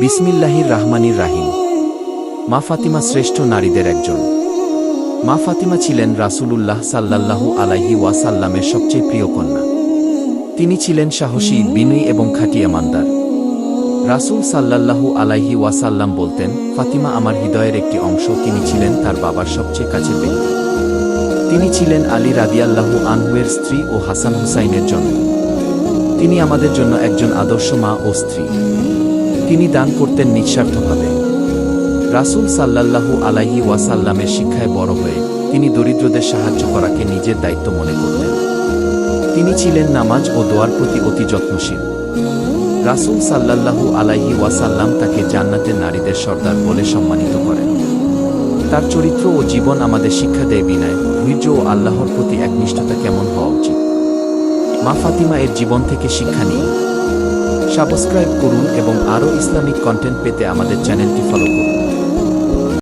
বিসমিল্লাহির রাহমানির রাহিম। মা ফাতিমা শ্রেষ্ঠ নারীদের একজন। মা ফাতিমা ছিলেন রাসূলুল্লাহ সাল্লাল্লাহু আলাইহি ওয়াসাল্লামের সবচেয়ে প্রিয় কন্যা। তিনি ছিলেন সাহসী, বিনয়ী এবং খাঁটি আমানদার রাসূল সাল্লাল্লাহু আলাইহি ওয়াসাল্লাম বলতেন, ফাতিমা আমার হৃদয়ের একটি অংশ, তিনি ছিলেন তার বাবার সবচেয়ে কাছের ব্যক্তি। তিনি ছিলেন আলী রাদিয়াল্লাহু আনহুয়ের স্ত্রী ও হাসান হুসাইনের জন্য তিনি আমাদের জন্য একজন আদর্শ মা ও স্ত্রী। তিনি দান করতেন নিঃস্বার্থভাবে। রাসূল সাল্লাল্লাহু আলাইহি ওয়াসাল্লামের শিক্ষায় বড় হয়ে তিনি দরিদ্রদের সাহায্য করাকে নিজের দায়িত্ব মনে করতেন তিনি ছিলেন নামাজ ও দোয়ার প্রতি অতি যত্নশীল। রাসূল সাল্লাল্লাহু আলাইহি ওয়াসাল্লাম তাকে জান্নাতের নারীদের সর্দার বলে সম্মানিত করেন। তার চরিত্র ও জীবন আমাদের শিক্ষা দেয় বিনায়, ধৈর্য ও আল্লাহর প্রতি একনিষ্ঠতা কেমন হওয়া উচিত? মা ফাতিমা এর জীবন থেকে শিক্ষা নিন সাবস্ক্রাইব করুন এবং আরও ইসলামিক কন্টেন্ট পেতে আমাদের চ্যানেলটি ফলো করুন।